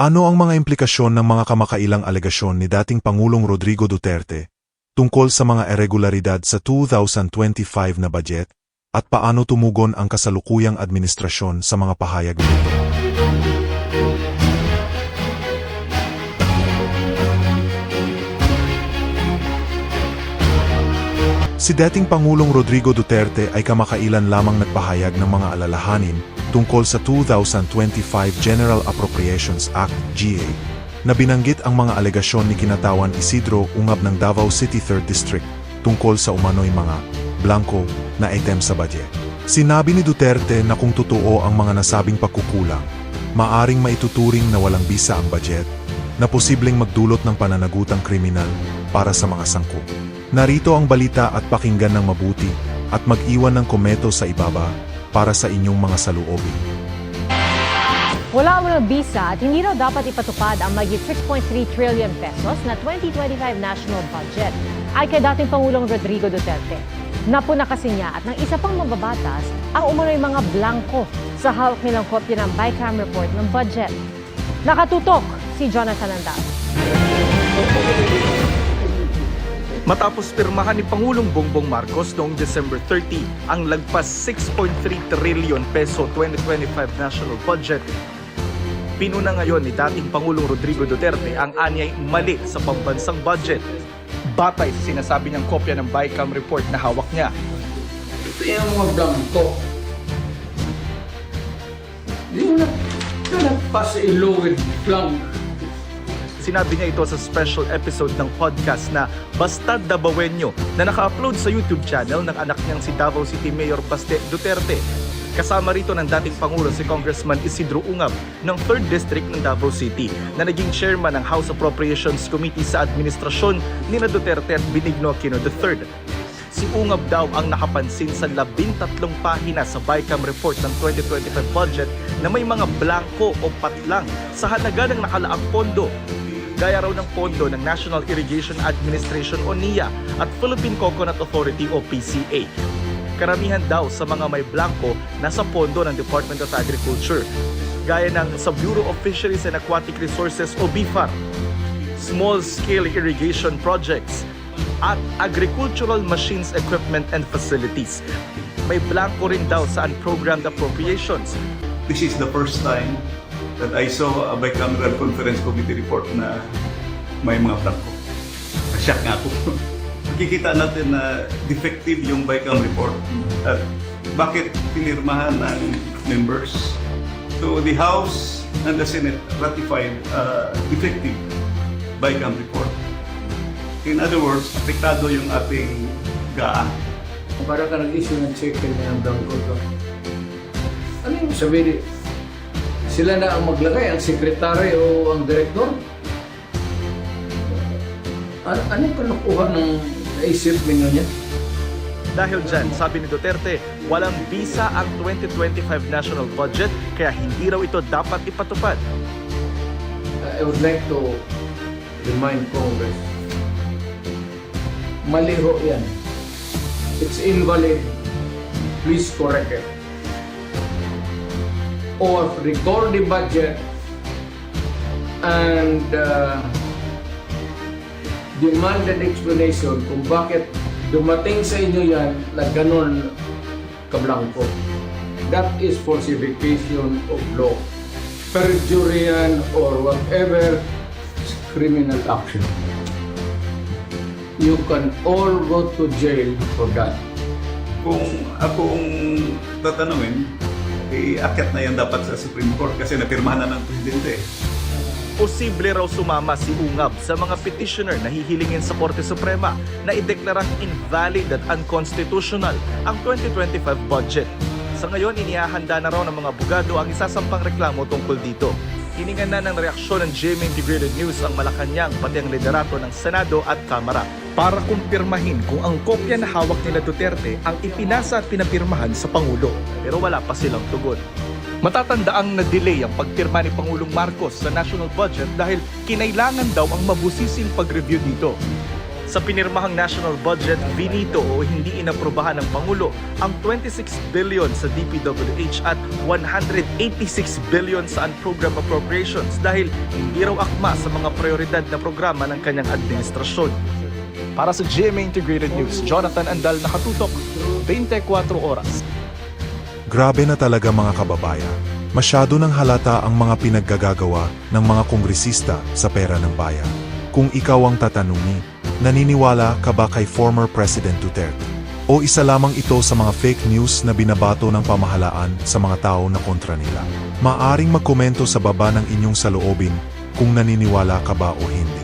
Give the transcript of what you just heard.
Ano ang mga implikasyon ng mga kamakailang alegasyon ni dating Pangulong Rodrigo Duterte tungkol sa mga irregularidad sa 2025 na budget at paano tumugon ang kasalukuyang administrasyon sa mga pahayag nito? Si dating Pangulong Rodrigo Duterte ay kamakailan lamang nagpahayag ng mga alalahanin tungkol sa 2025 General Appropriations Act GA na binanggit ang mga alegasyon ni Kinatawan Isidro Ungab ng Davao City 3rd District tungkol sa umano'y mga blanco na item sa budget. Sinabi ni Duterte na kung totoo ang mga nasabing pagkukulang, maaring maituturing na walang bisa ang budget na posibleng magdulot ng pananagutang kriminal para sa mga sangkot. Narito ang balita at pakinggan ng mabuti at mag-iwan ng komento sa ibaba para sa inyong mga saluobin. Wala walang bisa at hindi raw dapat ipatupad ang magit 6.3 trillion pesos na 2025 national budget ay kay dating Pangulong Rodrigo Duterte. Napuna kasi niya at ng isa pang mababatas ang umano'y mga blanco sa hawak nilang kopya ng BICAM report ng budget. Nakatutok si Jonathan Andal. Matapos pirmahan ni Pangulong Bongbong Marcos noong December 30 ang lagpas 6.3 trillion peso 2025 national budget, pinuna ngayon ni dating Pangulong Rodrigo Duterte ang anyay mali sa pambansang budget. Batay sa sinasabi niyang kopya ng BICAM report na hawak niya. Ito yung mga blanco. Hindi mo na, na nagpas iluwid blank. Sinabi niya ito sa special episode ng podcast na Basta Dabawenyo na naka-upload sa YouTube channel ng anak niyang si Davao City Mayor Baste Duterte. Kasama rito ng dating Pangulo si Congressman Isidro Ungab ng 3rd District ng Davao City na naging chairman ng House Appropriations Committee sa administrasyon ni na Duterte at Benigno Aquino III. Si Ungab daw ang nakapansin sa labintatlong pahina sa BICAM report ng 2025 budget na may mga blanco o patlang sa halaga ng nakalaang pondo gaya raw ng pondo ng National Irrigation Administration o NIA at Philippine Coconut Authority o PCA. Karamihan daw sa mga may blanco nasa pondo ng Department of Agriculture, gaya ng sa Bureau of Fisheries and Aquatic Resources o BIFAR, Small Scale Irrigation Projects, at Agricultural Machines, Equipment and Facilities. May blanco rin daw sa unprogrammed appropriations this is the first time that I saw a bicameral conference committee report na may mga blanco. Nasyak nga ako. Makikita natin na defective yung BICAM report at bakit pinirmahan ng members. So the House and the Senate ratified uh, defective BICAM report. In other words, apektado yung ating GAA. Para ka nag-issue ng check ng blanco to. Ano yung sabihin? Sila na ang maglagay, ang sekretary o ang direktor? Ano, anong kalukuhan ng naisip ninyo niya? Dahil dyan, sabi ni Duterte, walang visa ang 2025 national budget kaya hindi raw ito dapat ipatupad. I would like to remind Congress, mali ho yan. It's invalid. Please correct it. Or record budget and uh, demand an explanation kung bakit dumating sa inyo yan na ganun kablangko. That is falsification of law. Perjury yan or whatever criminal action. You can all go to jail for that. Kung akong tatanungin, eh, akyat na yan dapat sa Supreme Court kasi napirmahan na ng Presidente. Posible raw sumama si Ungab sa mga petitioner na hihilingin sa Korte Suprema na ideklarang invalid at unconstitutional ang 2025 budget. Sa ngayon, inihahanda na raw ng mga abogado ang isasampang reklamo tungkol dito. Hiningan na ng reaksyon ng GMA Integrated News ang Malacanang pati ang liderato ng Senado at Kamara para kumpirmahin kung ang kopya na hawak nila Duterte ang ipinasa at pinapirmahan sa Pangulo. Pero wala pa silang tugon. Matatandaang na-delay ang pagpirma ni Pangulong Marcos sa national budget dahil kinailangan daw ang mabusising pag-review dito. Sa pinirmahang national budget, binito o hindi inaprubahan ng Pangulo ang 26 billion sa DPWH at 186 billion sa unprogrammed appropriations dahil hindi raw akma sa mga prioridad na programa ng kanyang administrasyon. Para sa GMA Integrated News, Jonathan Andal nakatutok, 24 oras. Grabe na talaga mga kababayan. Masyado nang halata ang mga pinaggagagawa ng mga kongresista sa pera ng bayan. Kung ikaw ang tatanungin, naniniwala ka ba kay former President Duterte? O isa lamang ito sa mga fake news na binabato ng pamahalaan sa mga tao na kontra nila? Maaring magkomento sa baba ng inyong saloobin kung naniniwala ka ba o hindi.